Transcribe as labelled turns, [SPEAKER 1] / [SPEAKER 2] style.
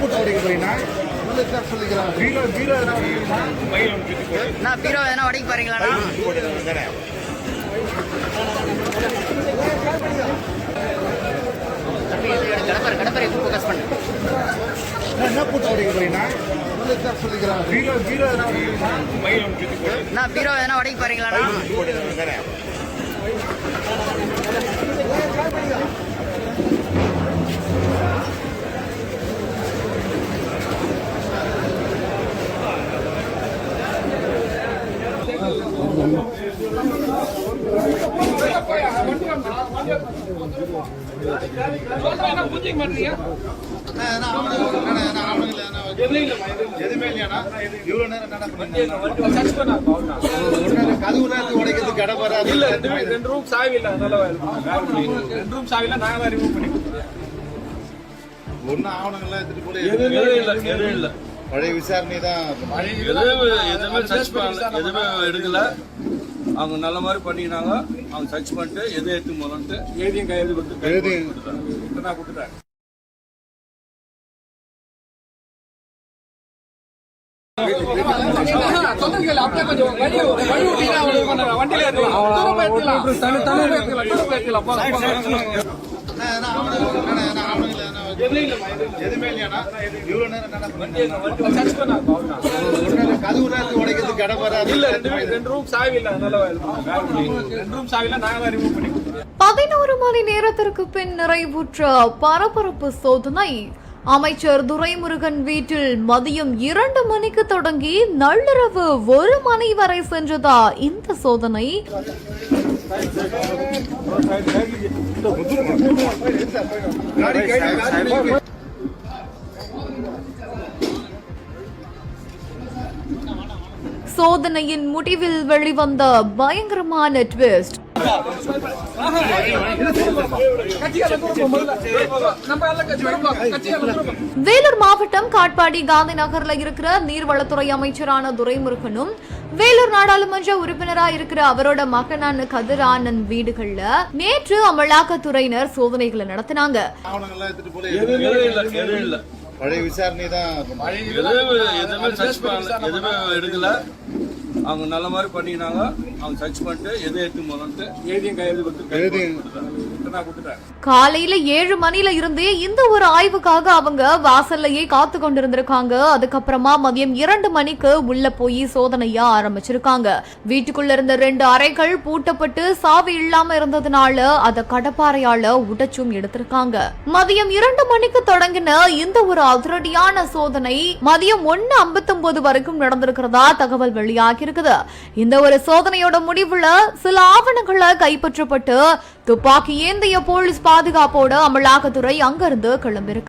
[SPEAKER 1] பூட்டு உடைக்க போறீங்கன்னா பீரோ பீரோ எதனா உடைக்கணுமா?
[SPEAKER 2] நான் பீரோ எதனா உடைக்க போறீங்களா கடப்பரை கடப்பரை ஃபோக்கஸ் பண்ணு
[SPEAKER 1] என்ன பூட்டு உடைக்க போறீங்கன்னா பீரோ பீரோ எதனா உடைக்கணுமா?
[SPEAKER 2] நான் பீரோ எதனா உடைக்க போறீங்களாண்ணா
[SPEAKER 1] எதுவுமே இல்லையாண்ணா? இவ்வளவு நேரம் என்னடா பண்ணீங்க? கதவுல இருந்து உடைக்கிறதுக்கு இடம் வராது.
[SPEAKER 3] இல்ல ரெண்டு ரெண்டு ரூம் சாவி இல்ல அதனால ரெண்டு ரூம் சாவி இல்ல நாங்க தான் ரிமூவ் பண்ணி
[SPEAKER 1] ஒண்ணும் ஆவணங்கள்லாம் எடுத்துட்டு போல
[SPEAKER 3] எதுவும் இல்லை எதுவும் இல்லை
[SPEAKER 1] பழைய விசாரணை தான்
[SPEAKER 3] எதுவும் எதுவுமே சர்ச் பண்ணல. எதுவுமே எடுக்கல. அவங்க நல்ல மாதிரி பண்ணிக்கினாங்க. அவங்க சர்ச் பண்ணிட்டு எது எடுத்து போகலான்ட்டு எழுதியும் கையெழுத்து கொடுத்து
[SPEAKER 1] எழுதி
[SPEAKER 3] நான் கொடுத்துட்டேன்.
[SPEAKER 1] எதுவுமே இல்லையாண்ணா? நேரம் கதவுல இருந்து உடைக்கிறதுக்கு இடம் வராது.
[SPEAKER 3] இல்ல ரெண்டு ரூம் சாவி அதனால ரெண்டு ரூம் நாங்க ரிமூவ் பண்ணி
[SPEAKER 4] பதினோரு மணி நேரத்திற்கு பின் நிறைவுற்ற பரபரப்பு சோதனை அமைச்சர் துரைமுருகன் வீட்டில் மதியம் இரண்டு மணிக்கு தொடங்கி நள்ளிரவு ஒரு மணி வரை சென்றதா இந்த சோதனை சோதனையின் முடிவில் வெளிவந்த பயங்கரமான ட்விஸ்ட் வேலூர் மாவட்டம் காட்பாடி காந்தி நகர்ல இருக்கிற நீர்வளத்துறை அமைச்சரான துரைமுருகனும் வேலூர் நாடாளுமன்ற உறுப்பினரா இருக்கிற அவரோட மகனான கதிர் ஆனந்த் வீடுகள்ல நேற்று அமலாக்கத்துறையினர் சோதனைகளை நடத்தினாங்க.
[SPEAKER 1] பழைய விசாரணை தான்
[SPEAKER 3] எதுவும் எதுவுமே எடுக்கல. அவங்க நல்ல மாதிரி பண்ணிக்கினாங்க. அவங்க சர்ச் பண்ணிட்டு எது எடுத்து போகலான்ட்டு எழுதியும் கையெழுத்து கொடுத்து
[SPEAKER 4] காலையில ஏழு மணில இருந்தே இந்த ஒரு ஆய்வுக்காக அவங்க வாசல்லையே காத்து கொண்டிருந்திருக்காங்க. அதுக்கப்புறமா மதியம் இரண்டு மணிக்கு உள்ள போய் சோதனையா ஆரம்பிச்சிருக்காங்க. வீட்டுக்குள்ள இருந்த ரெண்டு அறைகள் பூட்டப்பட்டு சாவி இல்லாம இருந்ததுனால அத கடப்பாறையால உடைச்சும் எடுத்திருக்காங்க. மதியம் இரண்டு மணிக்கு தொடங்கின இந்த ஒரு அதிரடியான சோதனை மதியம் ஒன்னு ஐம்பத்தி வரைக்கும் நடந்திருக்கிறதா தகவல் வெளியாகி இருக்குது இந்த ஒரு சோதனையோட முடிவுல சில ஆவணங்களை கைப்பற்றப்பட்டு துப்பாக்கி ஏந்திய போலீஸ் பாதுகாப்போட அமலாக்கத்துறை அங்கிருந்து கிளம்பியிருக்கு.